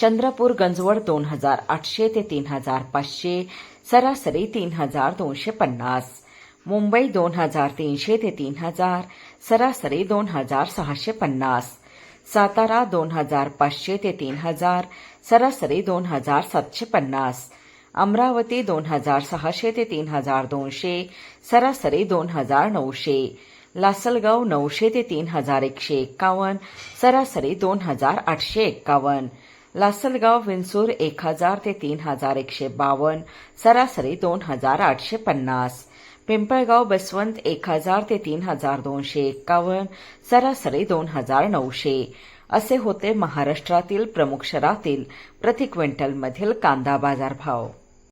चंद्रपूर, गंजवड दोन हज़ार आठशे ते तीन हज़ार पाचशे, सरासरी तीन हज़ार दोनशे पन्नास. मुंबई दोन हज़ार तीनशे ते तीन हज़ार, सरासरी दोन हज़ार सहाशे पन्नास. सातारा दोन हज़ार पाचशे ते तीन हज़ार, सरासरी दोन हज़ार सातशे पन्नास. अमरावती दोन हज़ार सहाशे ते तीन हज़ार दोनशे, सरासरी दोन हज़ार नऊशे. लासलगाव नऊशे ते तीन हज़ार एकशे एक्कावन्न सरासरी दोन हज़ार आठशे एक्कावन्न लासलगाव विंचूर एक हजार ते तीन हजार एकशे बावन्न सरासरी दोन हजार आठशे पन्नास. पिंपळगाव बसवंत एक हजार ते तीन हजार दोनशे एक्कावन्न सरासरी दोन हजार नऊशे. असे होते महाराष्ट्रातील प्रमुख शहरातील प्रति क्विंटलमधील कांदा बाजारभाव.